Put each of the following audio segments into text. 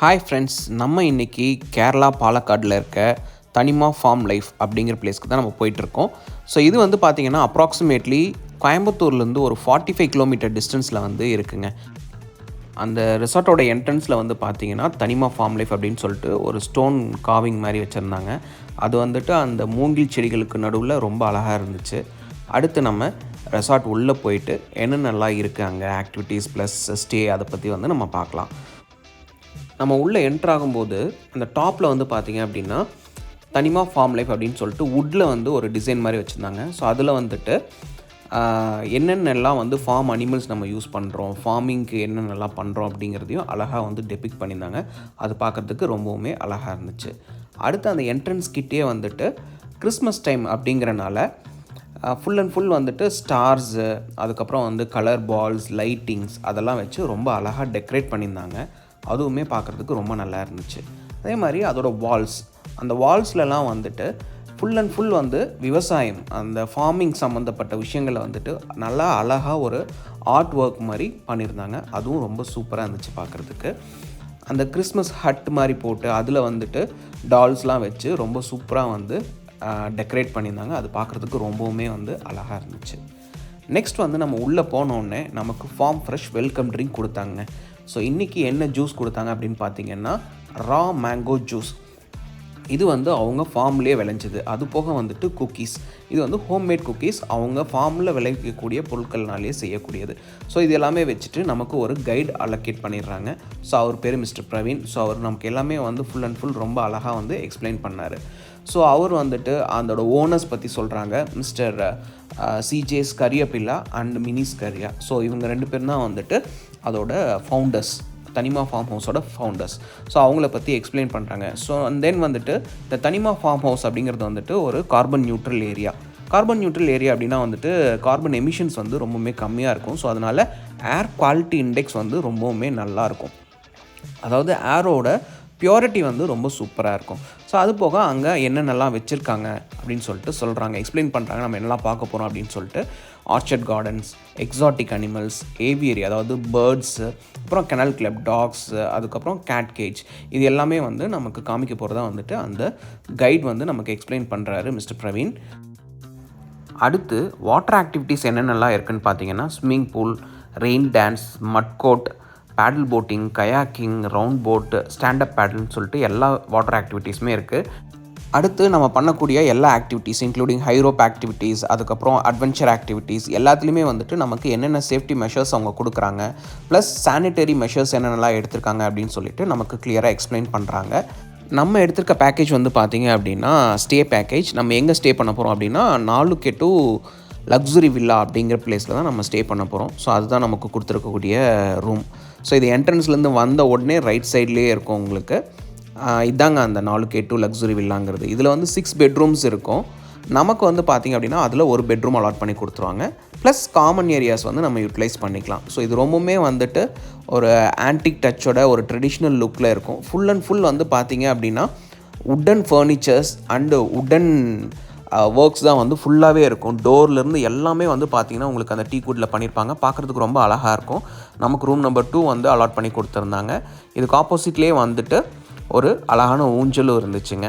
Hi friends நம்ம இன்றைக்கி கேரளா பாலக்காடில் இருக்க தனிமா ஃபார்ம் லைஃப் அப்படிங்கிற பிளேஸ்க்கு தான் நம்ம போயிட்டுருக்கோம் ஸோ இது வந்து பார்த்திங்கன்னா அப்ராக்சிமேட்லி கோயம்புத்தூர்லேருந்து ஒரு ஃபார்ட்டி ஃபைவ் கிலோமீட்டர் டிஸ்டன்ஸில் வந்து இருக்குங்க. அந்த ரிசார்ட்டோட என்ட்ரன்ஸில் வந்து பார்த்தீங்கன்னா தனிமா ஃபார்ம் லைஃப் அப்படின்னு சொல்லிட்டு ஒரு ஸ்டோன் காவிங் மாதிரி வச்சுருந்தாங்க. அது வந்துட்டு அந்த மூங்கில் செடிகளுக்கு நடுவில் ரொம்ப அழகாக இருந்துச்சு. அடுத்து நம்ம ரெசார்ட் உள்ளே போயிட்டு என்னென்னலாம் இருக்குது அங்கே ஆக்டிவிட்டீஸ் ப்ளஸ் ஸ்டே அதை பற்றி வந்து நம்ம பார்க்கலாம். நம்ம உள்ளே என்ட்ரு ஆகும்போது அந்த டாப்பில் வந்து பார்த்தீங்க அப்படின்னா தனிமா ஃபார்ம் லைஃப் அப்படின்னு சொல்லிட்டு வுட்டில் வந்து ஒரு டிசைன் மாதிரி வச்சுருந்தாங்க. ஸோ அதில் வந்துட்டு என்னென்னலாம் வந்து ஃபார்ம் அனிமல்ஸ் நம்ம யூஸ் பண்ணுறோம் ஃபார்மிங்க்கு என்னென்னலாம் பண்ணுறோம் அப்படிங்கிறதையும் அழகாக வந்து டெபிக் பண்ணியிருந்தாங்க. அது பார்க்குறதுக்கு ரொம்பவுமே அழகாக இருந்துச்சு. அடுத்து அந்த என்ட்ரன்ஸ் கிட்டே வந்துட்டு கிறிஸ்மஸ் டைம் அப்படிங்கிறனால ஃபுல் அண்ட் ஃபுல் வந்துட்டு ஸ்டார்ஸு அதுக்கப்புறம் வந்து கலர் பால்ஸ் லைட்டிங்ஸ் அதெல்லாம் வச்சு ரொம்ப அழகாக டெக்கரேட் பண்ணியிருந்தாங்க. அதுவுமே பார்க்குறதுக்கு ரொம்ப நல்லா இருந்துச்சு. அதே மாதிரி அதோட வால்ஸ் அந்த வால்ஸ்லலாம் வந்துட்டு ஃபுல் அண்ட் ஃபுல் வந்து விவசாயம் அந்த ஃபார்மிங் சம்மந்தப்பட்ட விஷயங்களை வந்துட்டு நல்லா அழகாக ஒரு ஆர்ட் ஒர்க் மாதிரி பண்ணியிருந்தாங்க. அதுவும் ரொம்ப சூப்பராக இருந்துச்சு பார்க்குறதுக்கு. அந்த கிறிஸ்மஸ் ஹட் மாதிரி போட்டு அதில் வந்துட்டு டால்ஸ்லாம் வச்சு ரொம்ப சூப்பராக வந்து டெக்கரேட் பண்ணியிருந்தாங்க. அது பார்க்குறதுக்கு ரொம்பவுமே வந்து அழகாக இருந்துச்சு. நெக்ஸ்ட் வந்து நம்ம உள்ளே போனோடனே நமக்கு ஃபார்ம் ஃப்ரெஷ் வெல்கம் ட்ரிங்க் கொடுத்தாங்க. ஸோ இன்றைக்கி என்ன ஜூஸ் கொடுத்தாங்க அப்படின்னு பார்த்தீங்கன்னா ரா மேங்கோ ஜூஸ் இது வந்து அவங்க ஃபார்ம்லேயே விளைஞ்சது. அது போக வந்துட்டு குக்கீஸ் இது வந்து ஹோம்மேட் குக்கீஸ் அவங்க ஃபார்மில் விளைவிக்கக்கூடிய பொருட்கள்னாலே செய்யக்கூடியது. ஸோ இது எல்லாமே வச்சுட்டு நமக்கு ஒரு கைடு அலோகேட் பண்ணிடுறாங்க. ஸோ அவர் பேர் மிஸ்டர் பிரவீன் ஸோ அவர் நமக்கு எல்லாமே வந்து ஃபுல் அண்ட் ஃபுல் ரொம்ப அழகாக வந்து எக்ஸ்பிளைன் பண்ணார். ஸோ அவர் வந்துட்டு அதோட ஓனர்ஸ் பற்றி சொல்கிறாங்க மிஸ்டர் சிஜேஸ் கரியபில்லா அண்ட் மினிஸ் கரியா ஸோ இவங்க ரெண்டு பேரும் தான் வந்துட்டு அதோட ஃபவுண்டர்ஸ் தனிமா ஃபார்ம் ஹவுஸோட ஃபவுண்டர்ஸ் ஸோ அவங்கள பற்றி எக்ஸ்பிளைன் பண்ணுறாங்க ஸோ அண்ட் தென் வந்துட்டு இந்த தனிமா ஃபார்ம் ஹவுஸ் அப்படிங்கிறது வந்துட்டு ஒரு carbon neutral area carbon neutral area அப்படின்னா வந்துட்டு கார்பன் எமிஷன்ஸ் வந்து ரொம்பவுமே கம்மியாக இருக்கும். ஸோ அதனால் ஏர் குவாலிட்டி இண்டெக்ஸ் வந்து ரொம்பவுமே நல்லா இருக்கும். அதாவது ஏரோட பியூரிட்டி வந்து ரொம்ப சூப்பராக இருக்கும். ஸோ அது போக அங்கே என்னென்னலாம் வச்சுருக்காங்க அப்படின்னு சொல்லிட்டு சொல்கிறாங்க எக்ஸ்பிளைன் பண்ணுறாங்க நம்ம என்னெல்லாம் பார்க்க போகிறோம் அப்படின்னு சொல்லிட்டு orchard gardens exotic animals aviary அதாவது பேர்ட்ஸு அப்புறம் கெனல் கிளப் டாக்ஸ் அதுக்கப்புறம் கேட் கேஜ் இது எல்லாமே வந்து நமக்கு காமிக்க போகிறதா வந்துட்டு அந்த கைட் வந்து நமக்கு எக்ஸ்பிளைன் பண்ணுறாரு மிஸ்டர் பிரவீன் அடுத்து வாட்டர் ஆக்டிவிட்டீஸ் என்னென்னலாம் இருக்குன்னு பார்த்தீங்கன்னா swimming pool rain dance mud court paddle boating kayaking round boat stand up பேடல்னு சொல்லிட்டு எல்லா வாட்டர் ஆக்டிவிட்டீஸுமே இருக்குது அடுத்து நம்ம பண்ணக்கூடிய எல்லா activities including high rope activities அதுக்கப்புறம் அட்வென்ச்சர் ஆக்டிவிட்டீஸ் எல்லாத்துலேயுமே வந்துட்டு நமக்கு என்னென்ன சேஃப்டி மெஷர்ஸ் அவங்க கொடுக்குறாங்க ப்ளஸ் சானிட்டரி மெஷர்ஸ் என்னென்னலாம் எடுத்திருக்காங்க அப்படின்னு சொல்லிட்டு நமக்கு கிளியராக எக்ஸ்பிளைன் பண்ணுறாங்க நம்ம எடுத்திருக்க பேக்கேஜ் வந்து பார்த்தீங்க அப்படின்னா ஸ்டே பேக்கேஜ் நம்ம எங்கே ஸ்டே பண்ண போகிறோம் அப்படின்னா நாலுக்கே டு லக்ஸுரி வில்லா அப்படிங்கிற பிளேஸில் தான் நம்ம ஸ்டே பண்ண போகிறோம் ஸோ அதுதான் நமக்கு கொடுத்துருக்கக்கூடிய ரூம் ஸோ இது என்ட்ரன்ஸ்லேருந்து வந்த உடனே ரைட் சைட்லேயே இருக்கும் உங்களுக்கு. இதாங்க அந்த நாலு கே டூ லக்ஸுரி வில்லாங்கிறது இதில் வந்து சிக்ஸ் பெட்ரூம்ஸ் இருக்கும். நமக்கு வந்து பார்த்திங்க அப்படின்னா அதில் ஒரு பெட்ரூம் அலாட் பண்ணி கொடுத்துருவாங்க. ப்ளஸ் காமன் ஏரியாஸ் வந்து நம்ம யூட்டிலைஸ் பண்ணிக்கலாம். ஸோ இது ரொம்பவுமே வந்துட்டு ஒரு ஆன்டிக் டச்சோட ஒரு ட்ரெடிஷ்னல் லுக்கில் இருக்கும். ஃபுல் அண்ட் ஃபுல் வந்து பார்த்திங்க அப்படின்னா wooden furnitures and wooden works தான் வந்து ஃபுல்லாகவே இருக்கும். டோர்லேருந்து எல்லாமே வந்து பார்த்திங்கன்னா உங்களுக்கு அந்த டீ குட்டில் பண்ணியிருப்பாங்க பார்க்குறதுக்கு ரொம்ப அழகாக இருக்கும். நமக்கு ரூம் நம்பர் டூ வந்து அலாட் பண்ணி கொடுத்துருந்தாங்க. இதுக்கு ஆப்போசிட்லேயே வந்துட்டு ஒரு அழகான ஊஞ்சலும் இருந்துச்சுங்க.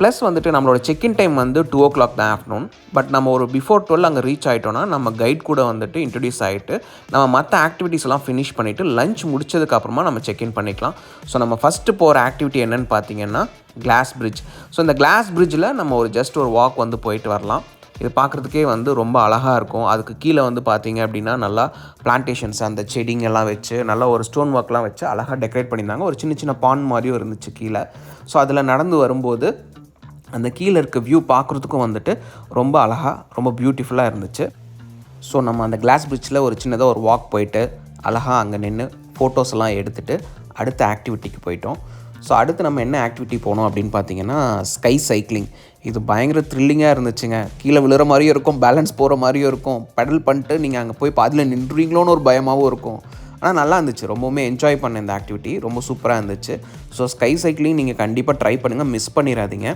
ப்ளஸ் வந்துட்டு நம்மளோட செக்இன் டைம் வந்து டூ ஓ கிளாக் தான் ஆஃப்டர்நூன் பட் நம்ம ஒரு பிஃபோர் டுவெல் அங்கே ரீச் ஆகிட்டோன்னா நம்ம கைட் கூட வந்துட்டு இன்ட்ரடியூஸ் ஆகிட்டு நம்ம மற்ற ஆக்டிவிட்டீஸ் எல்லாம் ஃபினிஷ் பண்ணிவிட்டு லஞ்ச் முடிச்சதுக்கப்புறமா நம்ம செக்இன் பண்ணிக்கலாம். ஸோ நம்ம ஃபஸ்ட்டு போகிற ஆக்டிவிட்டி என்னென்னு பார்த்தீங்கன்னா கிளாஸ் பிரிட்ஜ் ஸோ இந்த கிளாஸ் பிரிட்ஜில் நம்ம ஒரு ஜஸ்ட் ஒரு வாக் வந்து போயிட்டு வரலாம். இது பார்க்குறதுக்கே வந்து ரொம்ப அழகாக இருக்கும். அதுக்கு கீழே வந்து பார்த்தீங்க அப்படின்னா நல்லா பிளான்டேஷன்ஸ் அந்த செடிங்கெல்லாம் வச்சு நல்லா ஒரு ஸ்டோன் ஒர்க்லாம் வச்சு அழகாக டெக்கரேட் பண்ணியிருந்தாங்க. ஒரு சின்ன சின்ன பான் மாதிரியும் இருந்துச்சு கீழே. ஸோ அதில் நடந்து வரும்போது அந்த கீழே இருக்க வியூ பார்க்குறதுக்கும் வந்துட்டு ரொம்ப அழகாக ரொம்ப பியூட்டிஃபுல்லாக இருந்துச்சு. ஸோ நம்ம அந்த கிளாஸ் பிரிட்ஜில் ஒரு சின்னதாக ஒரு வாக் போயிட்டு அழகாக அங்கே நின்று ஃபோட்டோஸ் எல்லாம் எடுத்துகிட்டு அடுத்த ஆக்டிவிட்டிக்கு போயிட்டோம். ஸோ அடுத்து நம்ம என்ன ஆக்டிவிட்டி போனோம் அப்படின்னு பார்த்தீங்கன்னா ஸ்கை சைக்கிளிங் இது பயங்கர த்ரில்லிங்காக இருந்துச்சுங்க. கீழே விழுற மாதிரியும் இருக்கும் பேலன்ஸ் போகிற மாதிரியும் இருக்கும். பெடல் பண்ணிட்டு நீங்கள் அங்கே போய் பாதியில் நின்றுவீங்களோன்னு ஒரு பயமாகவும் இருக்கும். ஆனால் நல்லா இருந்துச்சு. ரொம்பவுமே என்ஜாய் பண்ண இந்த ஆக்டிவிட்டி ரொம்ப சூப்பராக இருந்துச்சு. ஸோ ஸ்கை சைக்கிளிங் நீங்கள் கண்டிப்பாக ட்ரை பண்ணுங்கள் மிஸ் பண்ணிடாதீங்க.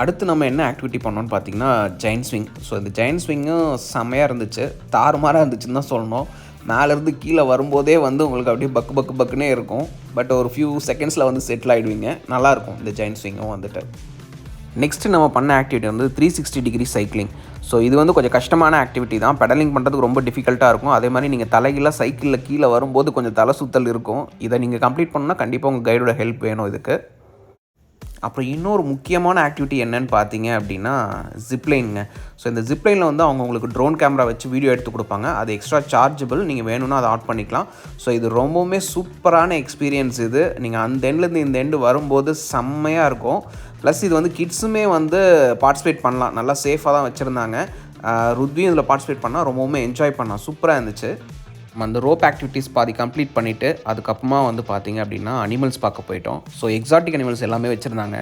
அடுத்து நம்ம என்ன ஆக்டிவிட்டி பண்ணோம்னு பார்த்தீங்கன்னா ஜெயின் ஸ்விங் ஸோ இந்த ஜெயின் ஸ்விங்கும் செம்மையாக இருந்துச்சு. தாறுமாறாக இருந்துச்சுன்னு தான் சொல்லணும். மேலேருந்து கீழே வரும்போதே வந்து உங்களுக்கு அப்படியே பக்கு பக்கு பக்குனே இருக்கும். பட் ஒரு ஃபியூ செகண்ட்ஸில் வந்து செட்டில் ஆகிடுவீங்க நல்லாயிருக்கும் இந்த ஜெயின் ஸ்விங்கும் வந்துட்டு. நெக்ஸ்ட் நம்ம பண்ண ஆக்டிவிட்டி வந்து three sixty degree cycling so இது வந்து கொஞ்சம் கஷ்டமான ஆக்டிவிட்டி தான். பெடலிங் பண்ணுறதுக்கு ரொம்ப டிஃபிகல்ட்டாக இருக்கும். அதே மாதிரி நீங்கள் தலைகீழாக சைக்கிளில் கீழே வரும்போது கொஞ்சம் தலை சுத்தல் இருக்கும். இதை நீங்கள் கம்ப்ளீட் பண்ணால் கண்டிப்பாக உங்கள் கைடோட ஹெல்ப் வேணும் இதுக்கு. அப்புறம் இன்னொரு முக்கியமான ஆக்டிவிட்டி என்னன்னு பார்த்தீங்க அப்படின்னா ஜிப்லைனுங்க ஸோ இந்த ஜிப்லைனில் வந்து அவங்க உங்களுக்கு ட்ரோன் கேமரா வச்சு வீடியோ எடுத்து கொடுப்பாங்க. அது எக்ஸ்ட்ரா சார்ஜபிள் நீங்கள் வேணும்னா அதை ஆட் பண்ணிக்கலாம். ஸோ இது ரொம்பவுமே சூப்பரான எக்ஸ்பீரியன்ஸ் இது. நீங்கள் அந்த எண்ட்லேருந்து இந்த எண்டு வரும்போது செம்மையாக இருக்கும். ப்ளஸ் இது வந்து கிட்ஸுமே வந்து பார்ட்டிசிபேட் பண்ணலாம். நல்லா சேஃபாக தான் வச்சுருந்தாங்க. ருத்வியும் இதில் பார்ட்டிசிபேட் பண்ணால் ரொம்பவுமே என்ஜாய் பண்ணலாம். சூப்பராக இருந்துச்சு. நம்ம அந்த ரோப் ஆக்டிவிட்டீஸ் பாதி கம்ப்ளீட் பண்ணிவிட்டு அதுக்கப்புறமா வந்து பார்த்தீங்க அப்படின்னா அனிமல்ஸ் பார்க்க போயிட்டோம். ஸோ எக்ஸாட்டிக் அனிமல்ஸ் எல்லாமே வச்சுருந்தாங்க.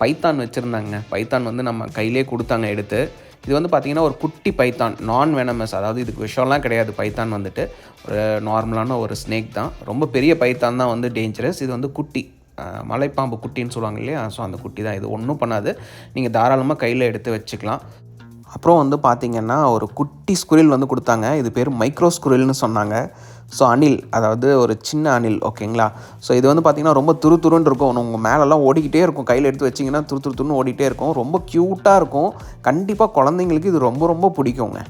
பைத்தான் வச்சுருந்தாங்க. பைத்தான் வந்து நம்ம கையிலே கொடுத்தாங்க எடுத்து. இது வந்து பார்த்திங்கன்னா ஒரு குட்டி பைத்தான் நான் வெனமஸ் அதாவது இதுக்கு விஷம்லாம் கிடையாது பைத்தான் வந்துட்டு. ஒரு நார்மலான ஒரு ஸ்னேக் தான். ரொம்ப பெரிய பைத்தான் தான் வந்து டேஞ்சரஸ் இது வந்து குட்டி மலைப்பாம்பு குட்டின்னு சொல்லுவாங்க இல்லையா? ஸோ அந்த குட்டி தான். இது ஒன்றும் பண்ணாது. நீங்கள் தாராளமாக கையில் எடுத்து வச்சுக்கலாம். அப்புறம் வந்து பார்த்திங்கன்னா ஒரு குட்டி ஸ்குரில் வந்து கொடுத்தாங்க. இது பேர் மைக்ரோ ஸ்குரில்னு சொன்னாங்க. ஸோ அணில் அதாவது ஒரு சின்ன அணில் ஓகேங்களா ஸோ இது வந்து பார்த்திங்கன்னா ரொம்ப துரு துருன்னு இருக்கும். உங்கள் மேலெல்லாம் ஓடிக்கிட்டே இருக்கும். கையில் எடுத்து வச்சிங்கன்னா துரு துரு துருன்னு ஓடிட்டே இருக்கும். ரொம்ப க்யூட்டாக இருக்கும். கண்டிப்பாக குழந்தைங்களுக்கு இது ரொம்ப ரொம்ப பிடிக்குங்க.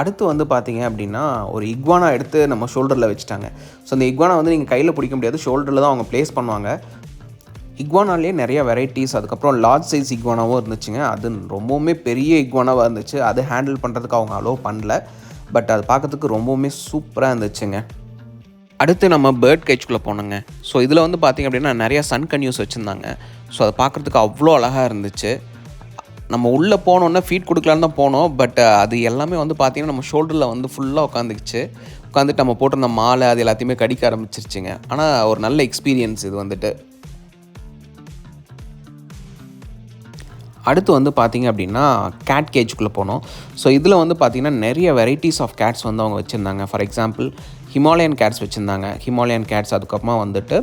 அடுத்து வந்து பார்த்தீங்க அப்படின்னா ஒரு இக்வானா எடுத்து நம்ம ஷோல்டரில் வச்சுட்டாங்க. ஸோ அந்த இக்வானா வந்து நீங்கள் கையில் பிடிக்க முடியாது. ஷோல்டரில் தான் அவங்க ப்ளேஸ் பண்ணுவாங்க. இக்வானாலே நிறைய வெரைட்டிஸ் அதுக்கப்புறம் லார்ஜ் சைஸ் இக்வானாவும் இருந்துச்சுங்க. அது ரொம்பவுமே பெரிய இக்வானாவாக இருந்துச்சு. அது ஹேண்டில் பண்ணுறதுக்கு அவங்க அலோவ் பண்ணல. பட் அது பார்க்கறதுக்கு ரொம்பவுமே சூப்பராக இருந்துச்சுங்க. அடுத்து நம்ம பேர்ட் கேஜ்குள்ளே போனோங்க ஸோ இதில் வந்து பார்த்திங்க அப்படின்னா நிறைய சன் கன்யூஸ் வச்சுருந்தாங்க. ஸோ அதை பார்க்குறதுக்கு அவ்வளோ அழகாக இருந்துச்சு. நம்ம உள்ளே போனோன்னே ஃபீட் கொடுக்கலான்னு தான் போனோம். பட் அது எல்லாமே வந்து பார்த்திங்கன்னா நம்ம ஷோல்டரில் வந்து ஃபுல்லாக உட்காந்துக்குச்சு. உட்காந்துட்டு நம்ம போட்டிருந்த மாலை அது எல்லாத்தையுமே கடிக்க ஆரம்பிச்சிருச்சுங்க. ஆனால் ஒரு நல்ல எக்ஸ்பீரியன்ஸ் இது வந்துட்டு. அடுத்து வந்து பார்த்திங்க அப்படின்னா கேட் கேஜுக்குள்ளே போனோம். ஸோ இதில் வந்து பார்த்திங்கன்னா நிறைய வெரைட்டிஸ் ஆஃப் கேட்ஸ் வந்து அவங்க வச்சுருந்தாங்க. ஃபார் எக்ஸாம்பிள் ஹிமாலயன் கேட்ஸ் வச்சுருந்தாங்க. ஹிமாலயன் கேட்ஸ் அதுக்கப்புறமா வந்துட்டு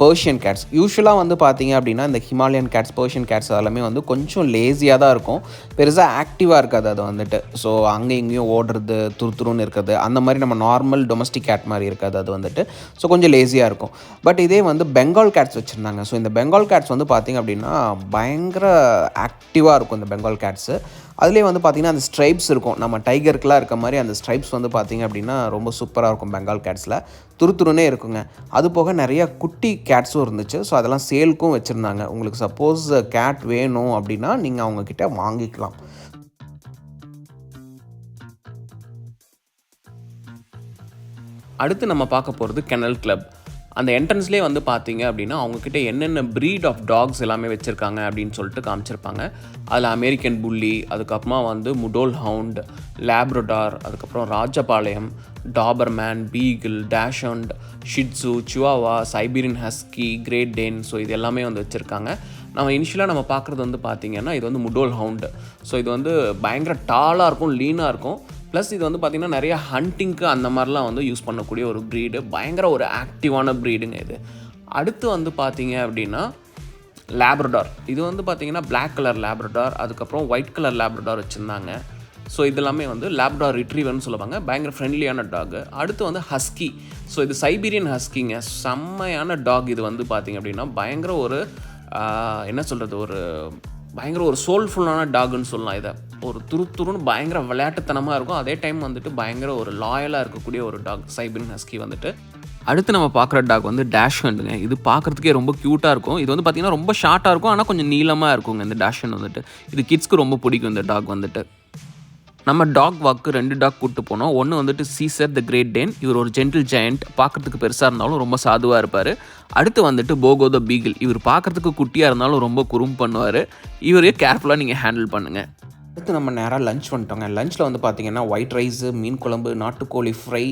பர்ஷியன் கேட்ஸ் யூஸ்வலாக வந்து பார்த்தீங்க அப்படின்னா இந்த ஹிமாலயன் கேட்ஸ் பர்ஷியன் கேட்ஸ் அதெல்லாமே வந்து கொஞ்சம் லேசியாக தான் இருக்கும். பெருசாக ஆக்டிவாக இருக்காது அது வந்துட்டு. ஸோ அங்கே இங்கேயும் ஓடுறது துருத்துருன்னு இருக்கிறது அந்த மாதிரி நம்ம நார்மல் டொமஸ்டிக் கேட் மாதிரி இருக்காது அது வந்துட்டு. ஸோ கொஞ்சம் லேசியாக இருக்கும். பட் இதே வந்து பெங்கால் கேட்ஸ் வச்சுருந்தாங்க. ஸோ இந்த பெங்கால் கேட்ஸ் வந்து பார்த்திங்க அப்படின்னா பயங்கர ஆக்டிவாக இருக்கும் இந்த பெங்கால் கேட்ஸு அதுலேயே வந்து பார்த்திங்கன்னா அந்த ஸ்ட்ரைப்ஸ் இருக்கும். நம்ம டைகருக்குலாம் இருக்க மாதிரி அந்த ஸ்ட்ரைப்ஸ் வந்து பார்த்திங்க அப்படின்னா ரொம்ப சூப்பராக இருக்கும் பெங்கால் கேட்ஸில் துருத்துருனே இருக்குங்க. அது போக நிறையா குட்டி கேட்ஸும் இருந்துச்சு. ஸோ அதெல்லாம் சேலுக்கும் வச்சுருந்தாங்க. உங்களுக்கு சப்போஸ் கேட் வேணும் அப்படின்னா நீங்கள் அவங்கக்கிட்ட வாங்கிக்கலாம். அடுத்து நம்ம பார்க்க போகிறது கெனல் கிளப் அந்த என்ட்ரன்ஸ்லேயே வந்து பார்த்தீங்க அப்படின்னா அவங்கக்கிட்ட என்னென்ன ப்ரீட் ஆஃப் டாக்ஸ் எல்லாமே வச்சுருக்காங்க அப்படின்னு சொல்லிட்டு காமிச்சிருப்பாங்க. அதில் அமெரிக்கன் புள்ளி அதுக்கப்புறமா வந்து முடோல் ஹவுண்ட் லேப்ரடார் அதுக்கப்புறம் Rajapalayam Doberman beagle dachshund shih tzu chihuahua Siberian husky great Dane so இது எல்லாமே வந்து வச்சுருக்காங்க. நம்ம இனிஷியலாக நம்ம பார்க்குறது வந்து பார்த்திங்கன்னா இது வந்து முடோல் ஹவுண்டு ஸோ இது வந்து பயங்கர டாலாக இருக்கும் லீனாக இருக்கும். ப்ளஸ் இது வந்து பார்த்திங்கன்னா நிறைய ஹண்டிங்க்கு அந்த மாதிரிலாம் வந்து யூஸ் பண்ணக்கூடிய ஒரு ப்ரீடு பயங்கர ஒரு ஆக்டிவான ப்ரீடுங்க இது. அடுத்து வந்து பார்த்தீங்க அப்படின்னா லேப்ரடார் இது வந்து பார்த்தீங்கன்னா பிளாக் கலர் லேப்ரடார் அதுக்கப்புறம் ஒயிட் கலர் லேப்ரடார் வச்சுருந்தாங்க. ஸோ இதெல்லாமே வந்து லேப்டார் ரிட்ரீவர்னு சொல்லுவாங்க. பயங்கர ஃப்ரெண்ட்லியான டாக் அடுத்து வந்து ஹஸ்கி ஸோ இது சைபீரியன் ஹஸ்கிங்க செம்மையான டாக் இது வந்து பார்த்திங்க அப்படின்னா பயங்கர ஒரு என்ன சொல்கிறது ஒரு பயங்கர ஒரு சோல்ஃபுல்லான டாக்னு சொல்லலாம் இதை. ஒரு துரு துருன்னு பயங்கர விளையாட்டுத்தனமாக இருக்கும். அதே டைம் வந்துட்டு பயங்கர ஒரு லாயலாக இருக்கக்கூடிய ஒரு டாக் சைபீரியன் ஹஸ்கி வந்துட்டு. அடுத்து நம்ம பார்க்குற டாக் வந்து டேஷ்ஹண்டுங்க இது பார்க்குறதுக்கே ரொம்ப க்யூட்டாக இருக்கும். இது வந்து பார்த்திங்கன்னா ரொம்ப ஷார்ட்டாக இருக்கும். ஆனால் கொஞ்சம் நீளமாக இருக்குங்க இந்த டேஷன் வந்துட்டு. இது கிட்ஸ்க்கு ரொம்ப பிடிக்கும் இந்த டாக் வந்துட்டு. நம்ம டாக் வாக்கு ரெண்டு டாக் கூப்பிட்டு போனோம். ஒன்று வந்துட்டு சீசர் த கிரேட் டேன் இவர் ஒரு ஜென்டில் ஜெயண்ட் பார்க்குறதுக்கு பெருசாக இருந்தாலும் ரொம்ப சாதுவாக இருப்பார். அடுத்து வந்துட்டு போகோ த பீகிள் இவர் பார்க்குறதுக்கு குட்டியாக இருந்தாலும் ரொம்ப குறும் பண்ணுவார். இவரே கேர்ஃபுல்லாக நீங்கள் ஹேண்டில் பண்ணுங்கள் அடுத்து நம்ம நேராக லஞ்ச் வந்துட்டோங்க. லஞ்சில் வந்து பார்த்திங்கன்னா ஒயிட் ரைஸு மீன் குழம்பு நாட்டுக்கோழி ஃப்ரை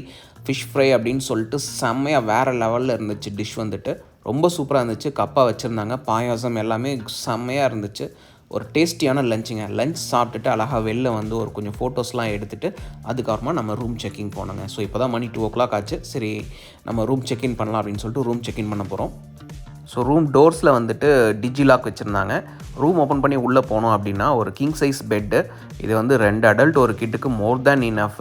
ஃபிஷ் ஃப்ரை அப்படின்னு சொல்லிட்டு செம்மையாக வேறு லெவலில் இருந்துச்சு டிஷ் வந்துட்டு. ரொம்ப சூப்பராக இருந்துச்சு. கப்பா வச்சுருந்தாங்க. பாயாசம் எல்லாமே செம்மையாக இருந்துச்சு. ஒரு டேஸ்டியான லஞ்சுங்க. லஞ்ச் சாப்பிட்டுட்டு அழகாக வெளில வந்து ஒரு கொஞ்சம் ஃபோட்டோஸ்லாம் எடுத்துகிட்டு அதுக்கப்புறமா நம்ம ரூம் செக்கிங் போனோங்க. ஸோ இப்போ தான் மணி டூ ஓ கிளாக் ஆச்சு. சரி நம்ம ரூம் செக்இன் பண்ணலாம் அப்படின்னு சொல்லிட்டு ரூம் செக்இன் பண்ண போகிறோம் ஸோ ரூம் டோர்ஸில் வந்துட்டு டிஜி லாக் வச்சுருந்தாங்க. ரூம் ஓப்பன் பண்ணி உள்ளே போனோம் அப்படின்னா ஒரு கிங் சைஸ் பெட்டு இது வந்து ரெண்டு அடல்ட் ஒரு கிட்டுக்கு மோர் தேன் இனஃப்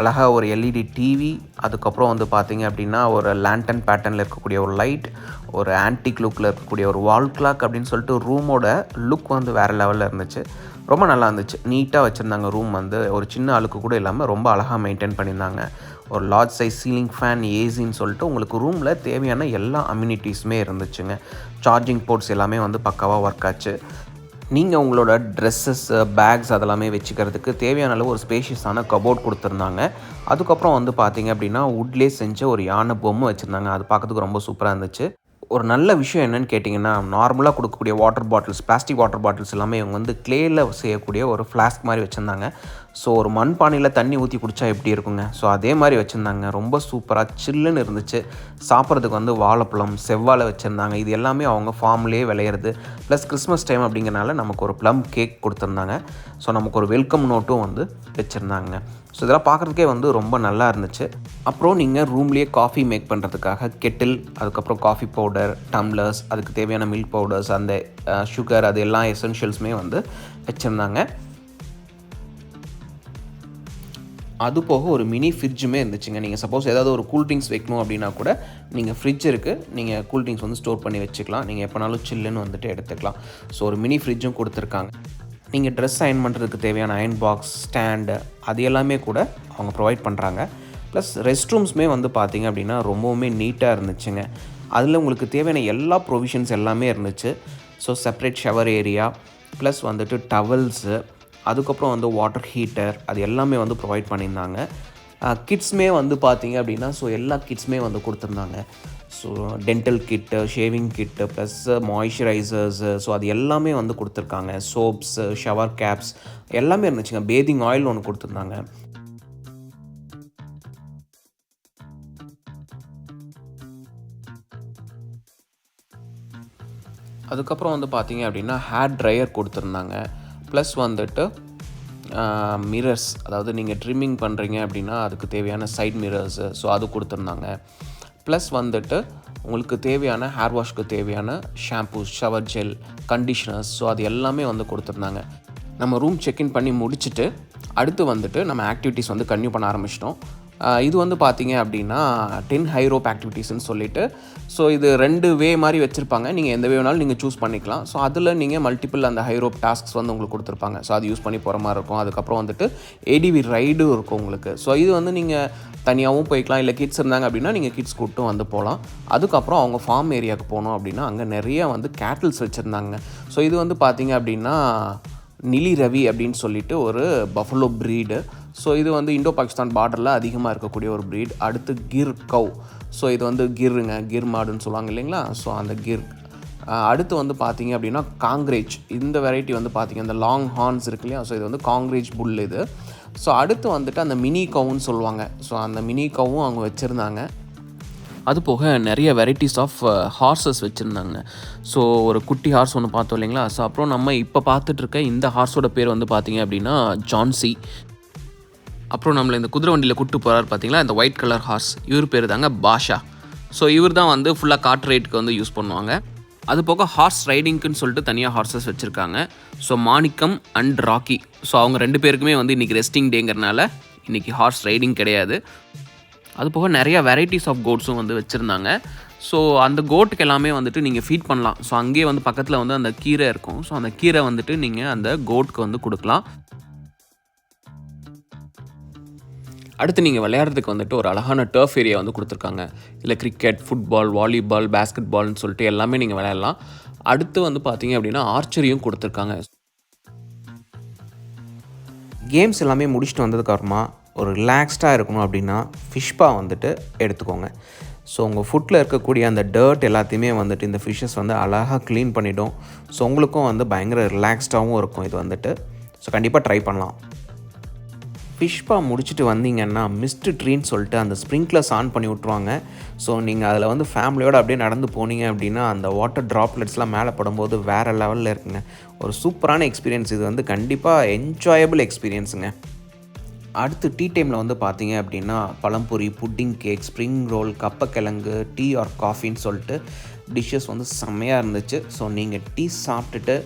அழகாக ஒரு எல்இடி டிவி அதுக்கப்புறம் வந்து பார்த்தீங்க அப்படின்னா ஒரு லேண்டன் பேட்டர்னில் இருக்கக்கூடிய ஒரு லைட் ஒரு ஆன்டிக் லுக்கில் இருக்கக்கூடிய ஒரு வால் கிளாக் அப்படின்னு சொல்லிட்டு ரூமோட லுக் வந்து வேறு லெவலில் இருந்துச்சு. ரொம்ப நல்லா இருந்துச்சு. நீட்டாக வச்சுருந்தாங்க ரூம் வந்து. ஒரு சின்ன அழுக்கு கூட இல்லாமல் ரொம்ப அழகாக மெயின்டைன் பண்ணியிருந்தாங்க. ஒரு லார்ஜ் சைஸ் சீலிங் ஃபேன் ஏசின்னு சொல்லிட்டு உங்களுக்கு ரூமில் தேவையான எல்லா அம்யூனிட்டிஸுமே இருந்துச்சுங்க. சார்ஜிங் போர்ட்ஸ் எல்லாமே வந்து பக்காவாக ஒர்க் ஆச்சு. நீங்கள் உங்களோட ட்ரெஸ்ஸஸ் பேக்ஸ் அதெல்லாமே வச்சுக்கிறதுக்கு தேவையான அளவு ஒரு ஸ்பேஷியஸான கபோர்ட் கொடுத்துருந்தாங்க. அதுக்கப்புறம் வந்து பார்த்தீங்க அப்படின்னா வுட்லேயே செஞ்ச ஒரு யானை பொம்மை வச்சுருந்தாங்க. அது பார்க்கறதுக்கு ரொம்ப சூப்பராக இருந்துச்சு. ஒரு நல்ல விஷயம் என்னென்னு கேட்டிங்கன்னா நார்மலாக கொடுக்கக்கூடிய water bottles plastic water bottles எல்லாமே இவங்க வந்து க்ளேயில் செய்யக்கூடிய ஒரு ஃப்ளாஸ்க் மாதிரி வச்சுருந்தாங்க. ஸோ ஒரு மண்பானையில் தண்ணி ஊற்றி குடித்தா எப்படி இருக்குங்க? ஸோ அதே மாதிரி வச்சுருந்தாங்க. ரொம்ப சூப்பராக சில்லுன்னு இருந்துச்சு. சாப்பிட்றதுக்கு வந்து வாழைப்பழம் செவ்வாழை வச்சுருந்தாங்க. இது எல்லாமே அவங்க ஃபார்ம்லேயே விளையிறது. ப்ளஸ் கிறிஸ்மஸ் டைம் அப்படிங்கிறனால நமக்கு ஒரு ப்ளம் கேக் கொடுத்துருந்தாங்க. ஸோ நமக்கு ஒரு வெல்கம் நோட்டும் வந்து வச்சுருந்தாங்க. ஸோ இதெல்லாம் பார்க்குறதுக்கே வந்து ரொம்ப நல்லா இருந்துச்சு. அப்புறம் நீங்கள் ரூம்லேயே காஃபி மேக் பண்ணுறதுக்காக கெட்டில் அதுக்கப்புறம் காஃபி பவுடர் டம்ளர்ஸ் அதுக்கு தேவையான மில்க் பவுடர்ஸ் அந்த சுகர் அது எல்லா எசென்ஷியல்ஸுமே வந்து வச்சுருந்தாங்க. அது போக ஒரு மினி ஃப்ரிட்ஜுமே இருந்துச்சுங்க. நீங்கள் சப்போஸ் ஏதாவது ஒரு கூல் ட்ரிங்க்ஸ் வைக்கணும் அப்படின்னா கூட நீங்கள் ஃப்ரிட்ஜ் இருக்குது நீங்கள் கூல் ட்ரிங்க்ஸ் வந்து ஸ்டோர் பண்ணி வச்சுக்கலாம். நீங்கள் எப்போனாலும் சில்லுன்னு வந்துட்டு எடுத்துக்கலாம். ஸோ ஒரு மினி ஃப்ரிட்ஜும் கொடுத்துருக்காங்க. நீங்கள் ட்ரெஸ் அயன் பண்ணுறதுக்கு தேவையான அயன் பாக்ஸ் ஸ்டாண்டு அது எல்லாமே கூட அவங்க ப்ரொவைட் பண்ணுறாங்க ப்ளஸ் ரெஸ்ட் ரூம்ஸுமே வந்து பார்த்திங்க அப்படின்னா ரொம்பவுமே நீட்டாக இருந்துச்சுங்க. அதில் உங்களுக்கு தேவையான எல்லா ப்ரொவிஷன்ஸ் எல்லாமே இருந்துச்சு. So separate shower area plus வந்துட்டு டவல்ஸு அதுக்கப்புறம் வந்து வாட்டர் ஹீட்டர் அது எல்லாமே வந்து ப்ரொவைட் பண்ணியிருந்தாங்க. கிட்ஸ்மே வந்து பார்த்தீங்க அப்படின்னா ஸோ எல்லா கிட்ஸுமே வந்து கொடுத்துருந்தாங்க. So dental kit shaving kit plus moisturisers so அது எல்லாமே வந்து கொடுத்துருக்காங்க. சோப்ஸு ஷவர் கேப்ஸ் எல்லாமே இருந்துச்சுங்க. பேதிங் ஆயில் ஒன்று கொடுத்துருந்தாங்க. அதுக்கப்புறம் வந்து பார்த்தீங்க அப்படின்னா ஹேர் ட்ரையர் கொடுத்துருந்தாங்க. ப்ளஸ் வந்துட்டு மிரர்ஸ் அதாவது நீங்கள் ட்ரிம்மிங் பண்ணுறீங்க அப்படின்னா அதுக்கு தேவையான சைட் மிரர்ஸு ஸோ அது கொடுத்துருந்தாங்க. ப்ளஸ் வந்துட்டு உங்களுக்கு தேவையான ஹேர் வாஷ்க்கு தேவையான shampoos shower gel conditioners so அது எல்லாமே வந்து கொடுத்துருந்தாங்க. நம்ம ரூம் செக்இன் பண்ணி முடிச்சுட்டு அடுத்து வந்துட்டு நம்ம ஆக்டிவிட்டீஸ் வந்து கன்டினியூ பண்ண ஆரம்பிச்சிட்டோம். இது வந்து பார்த்தீங்க அப்படின்னா டென் ஹைரோப் ஆக்டிவிட்டீஸ்னு சொல்லிட்டு. ஸோ இது ரெண்டு வே மாதிரி வச்சுருப்பாங்க. நீங்கள் எந்த வே வேணாலும் நீங்கள் சூஸ் பண்ணிக்கலாம். ஸோ அதில் நீங்கள் மல்டிபிள் அந்த ஹைரோப் டாஸ்க்ஸ் வந்து உங்களுக்கு கொடுத்துருப்பாங்க. ஸோ அது யூஸ் பண்ணி போகிற மாதிரி இருக்கும். அதுக்கப்புறம் வந்துட்டு ஏடிவி ரைடும் இருக்கும் உங்களுக்கு. ஸோ இது வந்து நீங்கள் தனியாகவும் போய்க்கலாம். இல்லை கிட்ஸ் இருந்தாங்க அப்படின்னா நீங்கள் கிட்ஸ் கூட்டும் வந்து போகலாம் அதுக்கப்புறம் அவங்க ஃபார்ம் ஏரியாவுக்கு போனோம் அப்படின்னா அங்கே நிறைய வந்து கேட்டில்ஸ் வச்சுருந்தாங்க. ஸோ இது வந்து பார்த்தீங்க அப்படின்னா நிலி ரவி அப்படின்னு சொல்லிட்டு ஒரு பஃபலோ ப்ரீடு ஸோ இது வந்து இந்தோ பாகிஸ்தான் பார்டரில் அதிகமாக இருக்கக்கூடிய ஒரு ப்ரீட் அடுத்து கிர் கவ் ஸோ இது வந்து கிர்ருங்க கிர் மாடுன்னு சொல்லுவாங்க இல்லைங்களா? ஸோ அந்த கிர் அடுத்து வந்து பார்த்தீங்க அப்படின்னா காங்கிரேஜ் இந்த வெரைட்டி வந்து பார்த்தீங்க இந்த லாங் ஹார்ன்ஸ் இருக்கு இல்லையா? ஸோ இது வந்து காங்கிரேஜ் புல் இது. ஸோ அடுத்து வந்துட்டு அந்த மினி கவுன்னு சொல்லுவாங்க. ஸோ அந்த மினி கவும் அவங்க வச்சுருந்தாங்க. அது போக நிறைய வெரைட்டிஸ் ஆஃப் ஹார்சஸ் வச்சுருந்தாங்க. ஸோ ஒரு குட்டி ஹார்ஸ் ஒன்று பார்த்தோம் இல்லைங்களா? ஸோ அப்புறம் நம்ம இப்போ பார்த்துட்ருக்க இந்த ஹார்ஸோட பேர் வந்து பார்த்தீங்க அப்படின்னா ஜான்சி அப்புறம் நம்மளை இந்த குதிரை வண்டியில் கூப்பிட்டு போகிறார் பார்த்தீங்களா இந்த ஒயிட் கலர் ஹார்ஸ் இவர் பேர் தாங்க பாஷா. ஸோ இவர் தான் வந்து ஃபுல்லாக காட் ரைட்டுக்கு வந்து யூஸ் பண்ணுவாங்க. அது போக ஹார்ஸ் ரைடிங்க்குன்னு சொல்லிட்டு தனியாக ஹார்சஸ் வச்சுருக்காங்க. So Manikkam and Rocky. So அவங்க ரெண்டு பேருக்குமே வந்து இன்றைக்கி ரெஸ்டிங் டேங்கிறனால இன்றைக்கி ஹார்ஸ் ரைடிங் கிடையாது. அது போக நிறைய வெரைட்டிஸ் ஆஃப் கோட்ஸும் வந்து வச்சுருந்தாங்க. ஸோ அந்த கோட்டுக்கு எல்லாமே வந்துட்டு நீங்கள் ஃபீட் பண்ணலாம். ஸோ அங்கேயே வந்து பக்கத்தில் வந்து அந்த கீரை இருக்கும். ஸோ அந்த கீரை வந்துட்டு நீங்கள் அந்த கோட்டுக்கு வந்து கொடுக்கலாம். அடுத்து நீங்கள் விளையாடுறதுக்கு வந்துட்டு ஒரு அழகான டர்ஃப் ஏரியா வந்து கொடுத்துருக்காங்க. இல்லை கிரிக்கெட் ஃபுட்பால் வாலிபால் பேஸ்கெட் பால்னு சொல்லிட்டு எல்லாமே நீங்கள் விளையாடலாம். அடுத்து வந்து பார்த்தீங்க அப்படின்னா ஆர்ச்சரியும் கொடுத்துருக்காங்க. கேம்ஸ் எல்லாமே முடிச்சுட்டு வந்ததுக்கப்புறமா ஒரு ரிலாக்ஸ்டாக இருக்கணும் அப்படின்னா ஃபிஷ்பா வந்துட்டு எடுத்துக்கோங்க. ஸோ உங்கள் ஃபுட்டில் இருக்கக்கூடிய அந்த டர்ட் எல்லாத்தையுமே வந்துட்டு இந்த ஃபிஷ்ஷஸ் வந்து அழகாக க்ளீன் பண்ணிவிடும் ஸோ உங்களுக்கும் வந்து பயங்கர ரிலாக்ஸ்டாகவும் இருக்கும் இது வந்துட்டு. ஸோ கண்டிப்பாக ட்ரை பண்ணலாம். ஃபிஷ்பா முடிச்சுட்டு வந்தீங்கன்னா மிஸ்ட் ட்ரீன்னு சொல்லிட்டு அந்த ஸ்ப்ரிங்க்லர்ஸ் ஆன் பண்ணி விட்ருவாங்க ஸோ நீங்கள் அதில் வந்து ஃபேமிலியோடு அப்படியே நடந்து போனீங்க அப்படின்னா அந்த வாட்டர் ட்ராப்லெட்ஸ்லாம் மேலே படும்போது வேறு லெவலில் இருக்குங்க. ஒரு சூப்பரான எக்ஸ்பீரியன்ஸ் இது வந்து கண்டிப்பாக என்ஜாயபிள் எக்ஸ்பீரியன்ஸுங்க அடுத்து டீ டைமில் வந்து பார்த்தீங்க அப்படின்னா பழம்பொரி புட்டிங் கேக் ஸ்ப்ரிங் ரோல் கப்பக்கிழங்கு டீ ஆர் காஃபின்னு சொல்லிட்டு டிஷ்ஷஸ் வந்து செம்மையாக இருந்துச்சு. ஸோ நீங்கள் டீ சாப்பிட்டுட்டு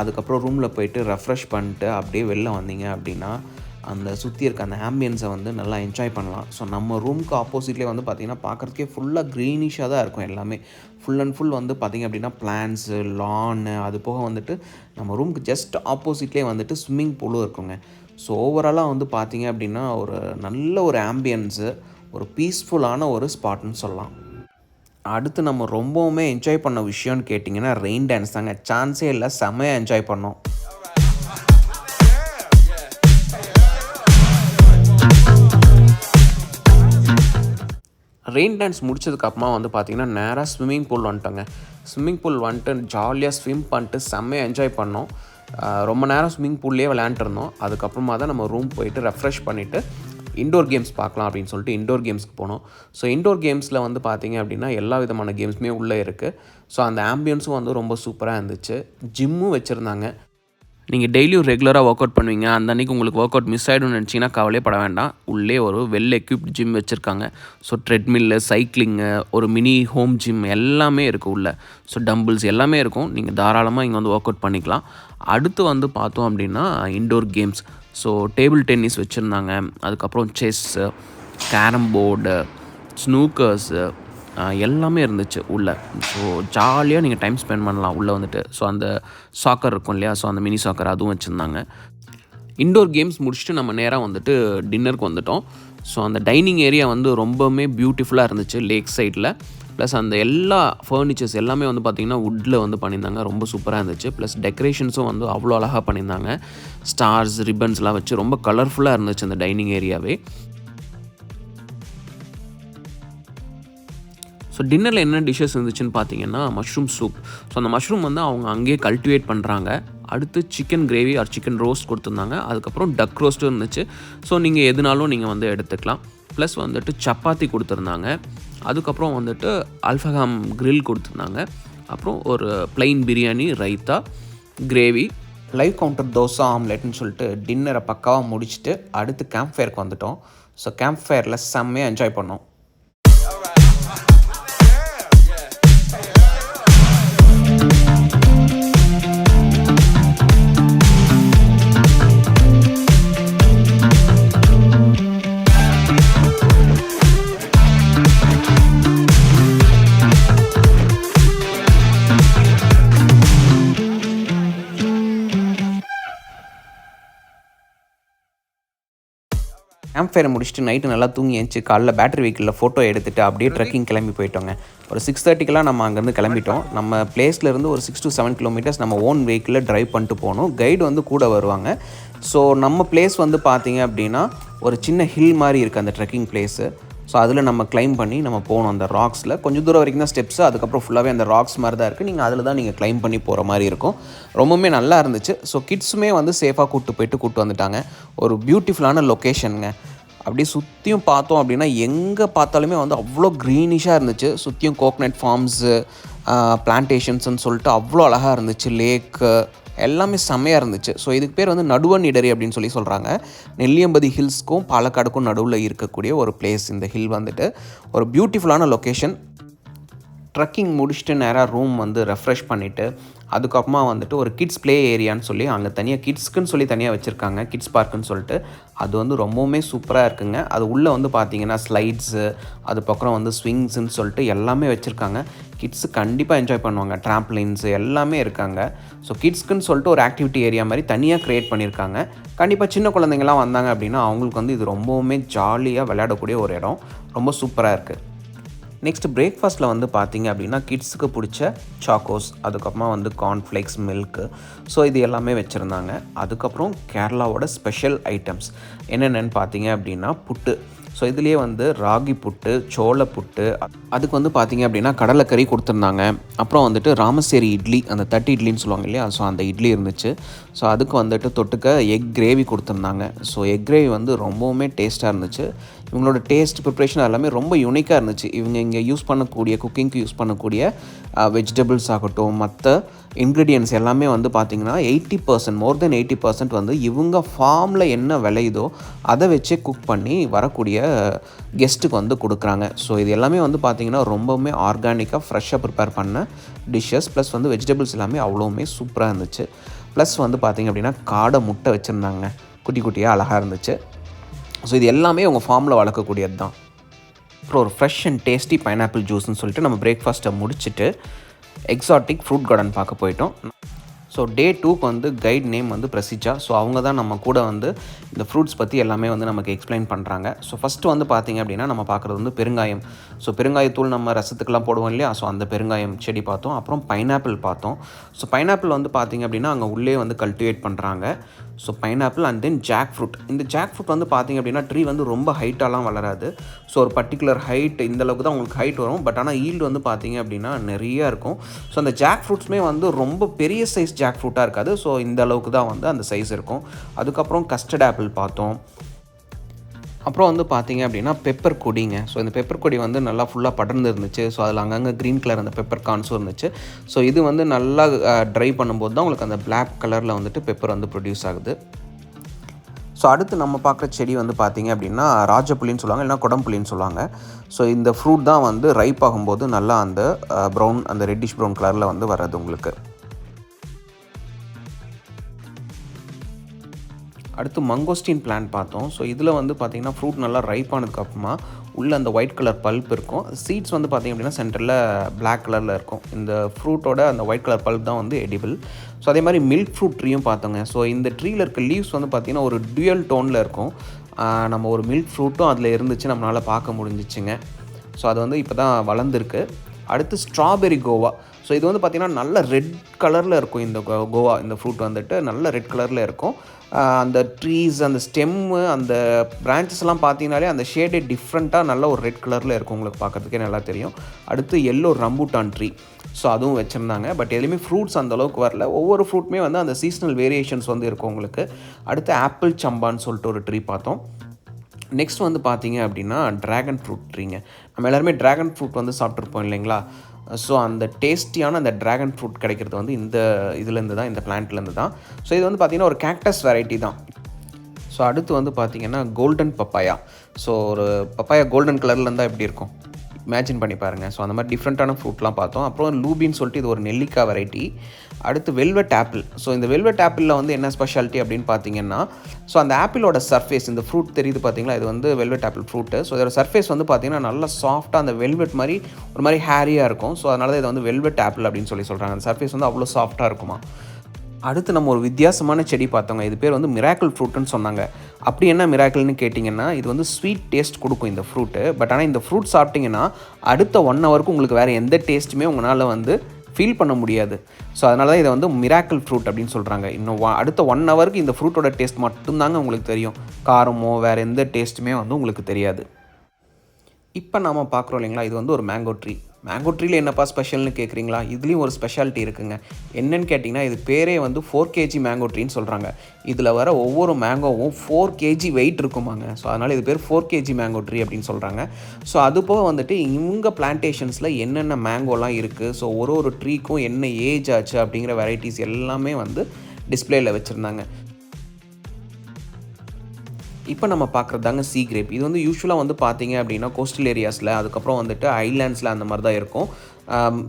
அதுக்கப்புறம் ரூமில் போயிட்டு ரெஃப்ரெஷ் பண்ணிட்டு அப்படியே வெளில வந்தீங்க அப்படின்னா அந்த சுற்றி இருக்க அந்த ஆம்பியன்ஸை வந்து நல்லா என்ஜாய் பண்ணலாம். ஸோ நம்ம ரூமுக்கு ஆப்போசிட்லேயே வந்து பார்த்திங்கன்னா பார்க்குறதுக்கே ஃபுல்லாக க்ரீனிஷாக தான் இருக்கும் எல்லாமே. ஃபுல் அண்ட் ஃபுல் வந்து பார்த்திங்க அப்படின்னா பிளான்ஸு லான்னு அது போக வந்துட்டு நம்ம ரூமுக்கு ஜஸ்ட் ஆப்போசிட்லேயே வந்துட்டு ஸ்விம்மிங் பூலும் இருக்குங்க. ஸோ ஓவராலாக வந்து பார்த்திங்க அப்படின்னா ஒரு நல்ல ஒரு ஆம்பியன்ஸு ஒரு பீஸ்ஃபுல்லான ஒரு ஸ்பாட்னு சொல்லலாம். அடுத்து நம்ம ரொம்பவுமே என்ஜாய் பண்ண விஷயம்னு கேட்டிங்கன்னா ரெயின் டான்ஸ் தாங்க. சான்ஸே இல்லை செம்மையாக என்ஜாய் பண்ணோம். ரெயின் டான்ஸ் முடிச்சதுக்கப்புறமா வந்து பார்த்திங்கன்னா நேராக ஸ்விம்மிங் பூல் வந்துட்டோங்க. ஸ்விம்மிங் பூல் வந்துட்டு ஜாலியாக ஸ்விம் பண்ணிட்டு செம்மையாக என்ஜாய் பண்ணோம். ரொம்ப நேரம் ஸ்விம்மிங் பூல்லே விளையாண்டுருந்தோம் அதுக்கப்புறமா தான் நம்ம ரூம் போயிட்டு ரெஃப்ரெஷ் பண்ணிவிட்டு இண்டோர் கேம்ஸ் பார்க்கலாம் அப்படின்னு சொல்லிட்டு இண்டோர் கேம்ஸ்க்கு போனோம். ஸோ இண்டோர் கேம்ஸில் வந்து பார்த்திங்க அப்படின்னா எல்லா விதமான கேம்ஸுமே உள்ளே இருக்குது ஸோ அந்த ஆம்பியன்ஸும் வந்து ரொம்ப சூப்பராக இருந்துச்சு. ஜிம்மும் வச்சுருந்தாங்க. நீங்கள் டெய்லியும் ரெகுலராக ஒர்க் அவுட் பண்ணுவீங்க. அந்த அன்றைக்கி உங்களுக்கு ஒர்க் அவுட் மிஸ் ஆகிடும்னு நினச்சிங்கன்னா கவலையே வேண்டாம். உள்ளே ஒரு வெல் எக்யூப்ட் ஜிம் வச்சுருக்காங்க. ஸோ ட்ரெட்மில்லு சைக்கிளிங்கு ஒரு மினி ஹோம் ஜிம் எல்லாமே இருக்குது உள்ளே. ஸோ டம்பிள்ஸ் எல்லாமே இருக்கும். நீங்கள் தாராளமாக இங்கே வந்து ஒர்க் அவுட் பண்ணிக்கலாம். அடுத்து வந்து பார்த்தோம் அப்படின்னா indoor games so table tennis வச்சுருந்தாங்க. அதுக்கப்புறம் செஸ்ஸு கேரம் போர்டு ஸ்னூக்கர்ஸு எல்லாமே இருந்துச்சு உள்ளே. ஸோ ஜாலியாக நீங்கள் டைம் ஸ்பெண்ட் பண்ணலாம் உள்ளே வந்துட்டு. ஸோ அந்த சாக்கர் இருக்கும் இல்லையா? ஸோ அந்த மினி சாக்கர் அதுவும் வச்சுருந்தாங்க. இண்டோர் கேம்ஸ் முடிச்சுட்டு நம்ம நேராக வந்துட்டு டின்னருக்கு வந்துட்டோம். ஸோ அந்த டைனிங் ஏரியா வந்து ரொம்பவுமே பியூட்டிஃபுல்லாக இருந்துச்சு லேக் சைடில் ப்ளஸ் அந்த எல்லா ஃபர்னிச்சர்ஸ் எல்லாமே வந்து பார்த்திங்கன்னா வுட்டில் வந்து பண்ணியிருந்தாங்க. ரொம்ப சூப்பராக இருந்துச்சு. ப்ளஸ் டெக்கரேஷன்ஸும் வந்து அவ்வளோ அழகாக பண்ணியிருந்தாங்க. ஸ்டார்ஸ் ரிப்பன்ஸ்லாம் வச்சு ரொம்ப கலர்ஃபுல்லாக இருந்துச்சு அந்த டைனிங் ஏரியாவே ஸோ டின்னரில் என்ன டிஷ்ஷஸ் இருந்துச்சுன்னு பார்த்தீங்கன்னா மஷ்ரூம் சூப் ஸோ அந்த மஷ்ரூம் வந்து அவங்க அங்கேயே கல்டிவேட் பண்ணுறாங்க அடுத்து chicken gravy or chicken roast கொடுத்துருந்தாங்க. அதுக்கப்புறம் டக் ரோஸ்ட்டும் இருந்துச்சு. ஸோ நீங்கள் எதுனாலும் நீங்கள் வந்து எடுத்துக்கலாம். ப்ளஸ் வந்துட்டு சப்பாத்தி கொடுத்துருந்தாங்க. அதுக்கப்புறம் வந்துட்டு அல்ஃபஹாம் கிரில் கொடுத்துருந்தாங்க. அப்புறம் ஒரு plain biryani raita gravy live counter dosa ஆம்லெட்னு சொல்லிட்டு டின்னரை பக்காவாக முடிச்சுட்டு அடுத்து கேம்ப் ஃபயருக்கு வந்துட்டோம். ஸோ கேம்ப் ஃபயரில் செம்மையாக என்ஜாய் பண்ணோம். கேம்ப் ஃபயர் முடிச்சுட்டு நைட்டு நல்லா தூங்கி எழுந்துச்சு காலைல பேட்டரி வெஹிக்கிளில் ஃபோட்டோ எடுத்துட்டு அப்படியே ட்ரெக்கிங் கிளம்பி போயிட்டோங்க. ஒரு சிக்ஸ் தேர்ட்டிக்கெலாம் நம்ம அங்கேருந்து கிளம்பிட்டோம். நம்ம பிளேஸ்லேருந்து ஒரு சிக்ஸ் டு செவன் கிலோமீட்டர்ஸ் நம்ம ஓன் வெஹிக்கிளில் ட்ரைவ் பண்ணிட்டு போகணும். கைடு வந்து கூட வருவாங்க. ஸோ நம்ம பிளேஸ் வந்து பார்த்தீங்க அப்படின்னா ஒரு சின்ன ஹில் மாதிரி இருக்குது அந்த ட்ரெக்கிங் பிளேஸு ஸோ அதில் நம்ம கிளைம் பண்ணி நம்ம போகணும் அந்த ராக்ஸில் கொஞ்சம் தூரம் வரைக்கும் தான் ஸ்டெப்ஸ் அதுக்கப்புறம் ஃபுல்லாகவே அந்த ராக்ஸ் மாதிரி தான் இருக்குது நீங்கள் அதில் தான் நீங்கள் கிளைம் பண்ணி போகிற மாதிரி இருக்கும். ரொம்பவுமே நல்லா இருந்துச்சு. ஸோ கிட்ஸுமே வந்து சேஃபாக கூப்பிட்டு போயிட்டு கூப்பிட்டு வந்துட்டாங்க. ஒரு பியூட்டிஃபுல்லான லொக்கேஷனுங்க அப்படியே சுற்றியும் பார்த்தோம் அப்படின்னா எங்கே பார்த்தாலுமே வந்து அவ்வளோ க்ரீனிஷாக இருந்துச்சு. சுற்றியும் கோக்னட் ஃபார்ம்ஸு பிளான்டேஷன்ஸ்னு சொல்லிட்டு அவ்வளோ அழகாக இருந்துச்சு. லேக்கு எல்லாமே செம்மையாக இருந்துச்சு. ஸோ இதுக்கு பேர் வந்து நடுவன் இடரி அப்படின்னு சொல்லி சொல்கிறாங்க நெல்லியம்பதி ஹில்ஸ்க்கும் பாலக்காடுக்கும் நடுவில் இருக்கக்கூடிய ஒரு பிளேஸ் இந்த ஹில் வந்துட்டு. ஒரு பியூட்டிஃபுல்லான லொக்கேஷன் ட்ரக்கிங் முடிச்சுட்டு நேராக ரூம் வந்து ரெஃப்ரெஷ் பண்ணிவிட்டு அதுக்கப்புறமா வந்துட்டு ஒரு கிட்ஸ் ப்ளே ஏரியான்னு சொல்லி அங்கே தனியாக கிட்ஸ்க்குன்னு சொல்லி தனியாக வச்சுருக்காங்க கிட்ஸ் பார்க்குன்னு சொல்லிட்டு. அது வந்து ரொம்பவுமே சூப்பராக இருக்குங்க. அது உள்ளே வந்து பார்த்தீங்கன்னா ஸ்லைட்ஸு அது பக்கம் வந்து ஸ்விங்ஸுன்னு சொல்லிட்டு எல்லாமே வச்சுருக்காங்க. கிட்ஸு கண்டிப்பாக என்ஜாய் பண்ணுவாங்க. ட்ராம்ப்ளின்ஸு எல்லாமே இருக்காங்க. ஸோ கிட்ஸ்க்குன்னு சொல்லிட்டு ஒரு ஆக்டிவிட்டி ஏரியா மாதிரி தனியாக க்ரியேட் பண்ணியிருக்காங்க கண்டிப்பாக சின்ன குழந்தைங்கலாம் வந்தாங்க அப்படின்னா அவங்களுக்கு வந்து இது ரொம்பவுமே ஜாலியாக விளையாடக்கூடிய ஒரு இடம். ரொம்ப சூப்பராக இருக்குது நெக்ஸ்ட் பிரேக்ஃபாஸ்ட்டில் வந்து பார்த்தீங்க அப்படின்னா கிட்ஸுக்கு பிடிச்ச சாக்கோஸ் அதுக்கப்புறமா வந்து கார்ன்ஃப்ளேக்ஸ் மில்க்கு ஸோ இது எல்லாமே வச்சுருந்தாங்க. அதுக்கப்புறம் கேரளாவோட ஸ்பெஷல் ஐட்டம்ஸ் என்னென்னு பார்த்தீங்க அப்படின்னா புட்டு. ஸோ இதுலேயே வந்து ராகி புட்டு சோள புட்டு அதுக்கு வந்து பார்த்தீங்க அப்படின்னா கடலைக்கறி கொடுத்துருந்தாங்க. அப்புறம் வந்துட்டு ராமசேரி இட்லி அந்த தட்டு இட்லின்னு சொல்லுவாங்க இல்லையா ஸோ அந்த இட்லி இருந்துச்சு. ஸோ அதுக்கு வந்துட்டு தொட்டுக்க எக் கிரேவி கொடுத்துருந்தாங்க. ஸோ எக் கிரேவி வந்து ரொம்பவுமே டேஸ்ட்டாக இருந்துச்சு. இவங்களோட டேஸ்ட் ப்ரிப்ரேஷன் எல்லாமே ரொம்ப யூனிக்காக இருந்துச்சு. இவங்க இங்கே யூஸ் பண்ணக்கூடிய குக்கிங்க்கு யூஸ் பண்ணக்கூடிய வெஜிடபிள்ஸ் ஆகட்டும் மற்ற இன்க்ரீடியன்ஸ் எல்லாமே வந்து பார்த்திங்கன்னா eighty percent more than eighty percent வந்து இவங்க ஃபார்மில் என்ன விளையுதோ அதை வச்சே குக் பண்ணி வரக்கூடிய கெஸ்ட்டுக்கு வந்து கொடுக்குறாங்க. ஸோ இது எல்லாமே வந்து பார்த்திங்கன்னா ரொம்பவுமே ஆர்கானிக்காக ஃப்ரெஷ்ஷாக ப்ரிப்பேர் பண்ண டிஷ்ஷஸ் ப்ளஸ் வந்து வெஜிடபிள்ஸ் எல்லாமே அவ்வளோவுமே சூப்பராக இருந்துச்சு. ப்ளஸ் வந்து பார்த்திங்க அப்படின்னா காடை முட்டை வச்சுருந்தாங்க. குட்டி குட்டியாக அழகாக இருந்துச்சு. ஸோ இது எல்லாமே உங்கள் ஃபார்மில் வளர்க்கக்கூடியது தான் அப்புறம் ஒரு ஃப்ரெஷ் அண்ட் டேஸ்டி பைனாப்பிள் ஜூஸ்னு சொல்லிட்டு நம்ம பிரேக்ஃபாஸ்ட்டை முடிச்சுட்டு எக்ஸாட்டிக் ஃப்ரூட் கார்டன் பார்க்க போயிட்டோம். ஸோ டே டூக்கு வந்து கைட் நேம் வந்து பிரசிச்சா ஸோ அவங்க தான் நம்ம கூட வந்து இந்த ஃப்ரூட்ஸ் பற்றி எல்லாமே வந்து நமக்கு எக்ஸ்பிளைன் பண்ணுறாங்க ஸோ ஃபஸ்ட்டு வந்து பார்த்திங்க அப்படின்னா நம்ம பார்க்குறது வந்து பெருங்காயம். ஸோ பெருங்காயத்தூள் நம்ம ரசத்துக்கெல்லாம் போடுவோம் இல்லையா? ஸோ அந்த பெருங்காயம் செடி பார்த்தோம். அப்புறம் பைனாப்பிள் பார்த்தோம். ஸோ பைனாப்பிள் வந்து பார்த்திங்க அப்படின்னா அங்கே உள்ளே வந்து கல்டிவேட் பண்ணுறாங்க so pineapple and then jackfruit இந்த ஜாக் ஃப்ரூட் வந்து பார்த்திங்க அப்படின்னா ட்ரீ வந்து ரொம்ப ஹைட்டாலாம் வளராது. ஸோ ஒரு பர்டிகுலர் ஹைட் இந்த அளவுக்கு தான் உங்களுக்கு ஹைட் வரும். பட் ஆனால் ஈல்டு வந்து பார்த்திங்க அப்படின்னா நிறையா இருக்கும். ஸோ அந்த ஜாக் ஃப்ரூட்ஸுமே வந்து ரொம்ப பெரிய சைஸ் ஜாக் ஃப்ரூட்டாக இருக்காது. ஸோ இந்த அளவுக்கு தான் வந்து அந்த சைஸ் இருக்கும். அதுக்கப்புறம் கஸ்டர்ட் ஆப்பிள் பார்த்தோம். அப்புறம் வந்து பார்த்தீங்க அப்படின்னா பெப்பர் கொடிங்க. ஸோ இந்த பெப்பர் கொடி வந்து நல்லா ஃபுல்லாக படர்ந்து இருந்துச்சு ஸோ அதில் அங்கங்கே க்ரீன் கலர் அந்த பெப்பர் கான்ஸும் இருந்துச்சு. ஸோ இது வந்து நல்லா ட்ரை பண்ணும்போது தான் உங்களுக்கு அந்த பிளாக் கலரில் வந்துட்டு பெப்பர் வந்து ப்ரொடியூஸ் ஆகுது. ஸோ அடுத்து நம்ம பார்க்குற செடி வந்து பார்த்திங்க அப்படின்னா ராஜப்புள்ளின்னு சொல்லுவாங்க இல்லைனா குடம்புலின்னு சொல்லுவாங்க. ஸோ இந்த ஃப்ரூட் தான் வந்து ரைப் ஆகும்போது நல்லா அந்த ப்ரௌன் அந்த ரெட்டிஷ் ப்ரௌன் கலரில் வந்து வர்றது உங்களுக்கு. அடுத்து மங்கோஸ்டின் பிளான்ட் பார்த்தோம். ஸோ இதில் வந்து பார்த்திங்கன்னா ஃப்ரூட் நல்லா ரைப் ஆனதுக்கப்புறமா உள்ளே அந்த ஒயிட் கலர் பல்ப் இருக்கும். சீட்ஸ் வந்து பார்த்திங்க அப்படின்னா சென்டரில் பிளாக் கலரில் இருக்கும். இந்த ஃப்ரூட்டோட அந்த ஒயிட் கலர் பல்ப் தான் வந்து எடிபிள் ஸோ அதே மாதிரி மில்க் ஃப்ரூட் ட்ரீயும் பார்த்தோங்க. ஸோ இந்த ட்ரீயில் இருக்க லீவ்ஸ் வந்து பார்த்திங்கன்னா ஒரு டுயல் டோனில் இருக்கும். நம்ம ஒரு மில்க் ஃப்ரூட்டும் அதில் இருந்துச்சு நம்மளால் பார்க்க முடிஞ்சிச்சுங்க. ஸோ அது வந்து இப்போ தான் வளர்ந்துருக்கு. அடுத்து ஸ்ட்ராபெரி கோவா ஸோ இது வந்து பார்த்திங்கன்னா நல்ல ரெட் கலரில் இருக்கும் இந்த கோவா இந்த ஃப்ரூட் வந்துட்டு. நல்ல ரெட் கலரில் இருக்கும். அந்த ட்ரீஸ் அந்த ஸ்டெம்மு அந்த பிரான்ச்சஸ்லாம் பார்த்தீங்கனாலே அந்த ஷேடே டிஃப்ரெண்ட்டாக நல்ல ஒரு ரெட் கலரில் இருக்கும் உங்களுக்கு பார்க்குறதுக்கே நல்லா தெரியும். அடுத்து எல்லோ ரம்பூட்டான் ட்ரீ ஸோ அதுவும் வச்சுருந்தாங்க. பட் எதுலேயுமே ஃப்ரூட்ஸ் அந்த அளவுக்கு வரல. ஒவ்வொரு ஃப்ரூட்டுமே வந்து அந்த சீசனல் வேரியேஷன்ஸ் வந்து இருக்கும் உங்களுக்கு. அடுத்து ஆப்பிள் சம்பான்னு சொல்லிட்டு ஒரு ட்ரீ பார்த்தோம். நெக்ஸ்ட் வந்து பார்த்தீங்க அப்படின்னா ட்ராகன் ஃப்ரூட் ட்ரீங்க நம்ம எல்லாருமே ட்ராகன் ஃப்ரூட் வந்து சாப்பிட்ருப்போம் இல்லைங்களா? ஸோ அந்த டேஸ்டியான அந்த ட்ராகன் ஃப்ரூட் கிடைக்கிறது வந்து இந்த இதுலேருந்து தான் இந்த பிளான்ட்லேருந்து தான். ஸோ இது வந்து பார்த்திங்கன்னா ஒரு கேக்டஸ் வெரைட்டி தான். ஸோ அடுத்து வந்து பார்த்திங்கன்னா கோல்டன் பப்பாயா ஸோ ஒரு பப்பாயா கோல்டன் கலரில் இருந்தால் எப்படி இருக்கும்? இமேஜின் பண்ணி பாருங்கள் ஸோ அந்த மாதிரி டிஃப்ரெண்ட்டான ஃப்ரூட்லாம் பார்த்தோம். அப்புறம் லூபின்னு சொல்லிட்டு இது ஒரு நெல்லிக்காய் வெரைட்டி அடுத்து வெல்வெட் ஆப்பிள் ஸோ இந்த வெல்வெட் ஆப்பிளில் வந்து என்ன ஸ்பெஷாலிட்டி அப்படின்னு பார்த்தீங்கன்னா ஸோ அந்த ஆப்பிளோட சர்ஃபேஸ் இந்த ஃப்ரூட் தெரியுது பார்த்தீங்களா இது வந்து வெல்வெட் ஆப்பிள் ஃப்ரூட்டு ஸோ இதோட சர்ஃபேஸ் வந்து பார்த்தீங்கன்னா நல்லா சாஃப்ட்டாக அந்த வெல்வெட் மாதிரி ஒரு மாதிரி ஹேரியாக இருக்கும். ஸோ அதனால தான் இதை வந்து வெல்வெட் ஆப்பிள் அப்படின்னு சொல்லி சொல்கிறாங்க அந்த சர்ஃபேஸ் வந்து அவ்வளோ சாஃப்ட்டாக இருக்குமா? அடுத்து நம்ம ஒரு வித்தியாசமான செடி பார்த்தோங்க. இது பேர் வந்து மிராக்கிள் ஃப்ரூட்டுன்னு சொன்னாங்க. அப்படி என்ன மிராக்கிள்னு கேட்டிங்கன்னா இது வந்து ஸ்வீட் டேஸ்ட் கொடுக்கும் இந்த ஃப்ரூட்டு பட் ஆனால் இந்த ஃப்ரூட் சாப்பிட்டிங்கன்னா அடுத்த ஒன் ஹவருக்கு உங்களுக்கு வேறு எந்த டேஸ்ட்டுமே உங்களால் வந்து ஃபீல் பண்ண முடியாது. ஸோ அதனால தான் இதை வந்து மிராக்கிள் ஃப்ரூட் அப்படின்னு சொல்கிறாங்க இன்னும் அடுத்த ஒன் ஹவருக்கு இந்த ஃப்ரூட்டோட டேஸ்ட் மட்டும்தாங்க உங்களுக்கு தெரியும். காரமோ வேறு எந்த டேஸ்ட்டுமே வந்து உங்களுக்கு தெரியாது. இப்போ நாம் பார்க்குறோம் இல்லைங்களா? இது வந்து ஒரு மேங்கோ ட்ரீ மேங்கோ ட்ரீல என்னப்பா ஸ்பெஷல்னு கேட்குறீங்களா இதுலேயும் ஒரு ஸ்பெஷாலிட்டி இருக்குங்க. என்னன்னு கேட்டிங்கன்னா இது பேரே வந்து ஃபோர் கேஜி மேங்கோ ட்ரீன்னு சொல்கிறாங்க இதில் வர ஒவ்வொரு மேங்கோவும் ஃபோர் கேஜி வெயிட் இருக்குமாங்க. ஸோ அதனால் இது பேர் ஃபோர் கேஜி மேங்கோ ட்ரீ அப்படின்னு சொல்கிறாங்க ஸோ அது போக வந்துட்டு இவங்க பிளான்டேஷன்ஸில் என்னென்ன மேங்கோலாம் இருக்குது ஸோ ஒரு ஒரு ட்ரீக்கும் என்ன ஏஜ் ஆச்சு அப்படிங்கிற வெரைட்டிஸ் எல்லாமே வந்து டிஸ்பிளேயில் வச்சுருந்தாங்க. இப்போ நம்ம பார்க்குறது தாங்க சீ கிரேப் இது வந்து யூஸ்வலாக வந்து பார்த்தீங்க அப்படின்னா கோஸ்டல் ஏரியாஸில் அதுக்கப்புறம் வந்துட்டு ஐலாண்ட்ஸில் அந்த மாதிரி தான் இருக்கும்.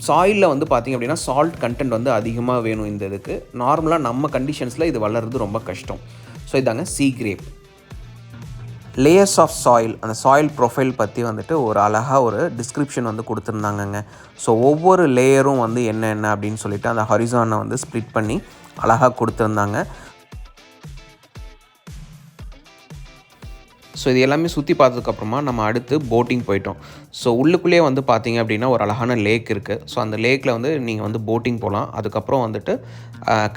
சாயிலில் வந்து பார்த்திங்க அப்படின்னா சால்ட் கண்டென்ட் வந்து அதிகமாக வேணும் இந்த இதுக்கு. நார்மலாக நம்ம கண்டிஷன்ஸில் இது வளர்கிறது ரொம்ப கஷ்டம். ஸோ இதாங்க see grape layers of soil அந்த சாயில் ப்ரொஃபைல் பற்றி வந்துட்டு ஒரு அழகாக ஒரு டிஸ்கிரிப்ஷன் வந்து கொடுத்துருந்தாங்கங்க. ஸோ ஒவ்வொரு லேயரும் வந்து என்ன என்ன அப்படின்னு சொல்லிட்டு அந்த ஹரிசானை வந்து ஸ்ப்ளிட் பண்ணி அழகாக கொடுத்துருந்தாங்க. ஸோ இது எல்லாமே சுற்றி பார்த்ததுக்கப்புறமா நம்ம அடுத்து போட்டிங் போயிட்டோம். ஸோ உள்ளுக்குள்ளேயே வந்து பார்த்தீங்க அப்படின்னா ஒரு அழகான லேக் இருக்குது ஸோ அந்த லேக்கில் வந்து நீங்கள் வந்து போட்டிங் போகலாம் அதுக்கப்புறம் வந்துட்டு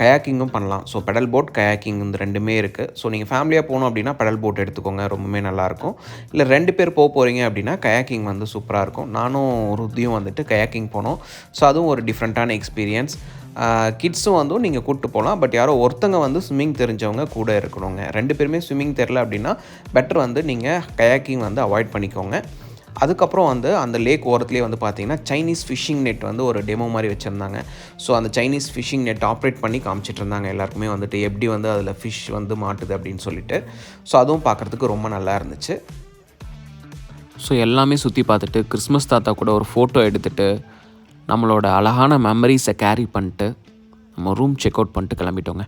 கயாக்கிங்கும் பண்ணலாம். ஸோ பெடல் போட் கயாக்கிங் இந்த ரெண்டுமே இருக்குது ஸோ நீங்கள் ஃபேமிலியாக போகணும் அப்படின்னா பெடல் போட் எடுத்துக்கோங்க. ரொம்பவே நல்லாயிருக்கும் இல்லை ரெண்டு பேர் போக போகிறீங்க அப்படின்னா கயாக்கிங் வந்து சூப்பராக இருக்கும். நானும் ருத்தியும் வந்துட்டு கயாக்கிங் போனோம். ஸோ அதுவும் ஒரு டிஃப்ரெண்ட்டான எக்ஸ்பீரியன்ஸ் கிட்ஸும் வந்து நீங்கள் கூப்பிட்டு போகலாம். பட் யாரோ ஒருத்தங்க வந்து ஸ்விம்மிங் தெரிஞ்சவங்க கூட இருக்கணுங்க. ரெண்டு பேருமே ஸ்விம்மிங் தெரில அப்படின்னா பெட்டர் வந்து நீங்கள் கயாக்கிங் வந்து அவாய்ட் பண்ணிக்கோங்க. அதுக்கப்புறம் வந்து அந்த லேக் ஓரத்துலேயே வந்து பார்த்தீங்கன்னா சைனீஸ் ஃபிஷிங் நெட் வந்து ஒரு டெமோ மாதிரி வச்சுருந்தாங்க. ஸோ அந்த சைனீஸ் ஃபிஷிங் நெட் ஆப்ரேட் பண்ணி காமிச்சிட்டு இருந்தாங்க எல்லாருக்குமே வந்துட்டு எப்படி வந்து அதில் ஃபிஷ் வந்து மாட்டுது அப்படின்னு சொல்லிட்டு. ஸோ அதுவும் பார்க்குறதுக்கு ரொம்ப நல்லா இருந்துச்சு. ஸோ எல்லாமே சுற்றி பார்த்துட்டு கிறிஸ்மஸ் தாத்தா கூட ஒரு ஃபோட்டோ எடுத்துகிட்டு நம்மளோட அழகான மெமரிஸை கேரி பண்ணிட்டு நம்ம ரூம் செக் அவுட் பண்ணிட்டு கிளம்பிட்டோங்க.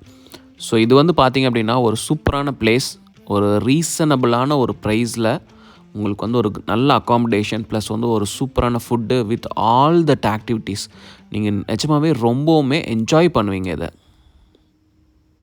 ஸோ இது வந்து பார்த்திங்க அப்படின்னா ஒரு சூப்பரான பிளேஸ் ஒரு ரீசனபிளான ஒரு ப்ரைஸில் உங்களுக்கு வந்து ஒரு நல்ல அக்காமடேஷன் ப்ளஸ் வந்து ஒரு சூப்பரான food with all that activities நீங்கள் நிஜமாகவே ரொம்பவுமே என்ஜாய் பண்ணுவீங்க இதை.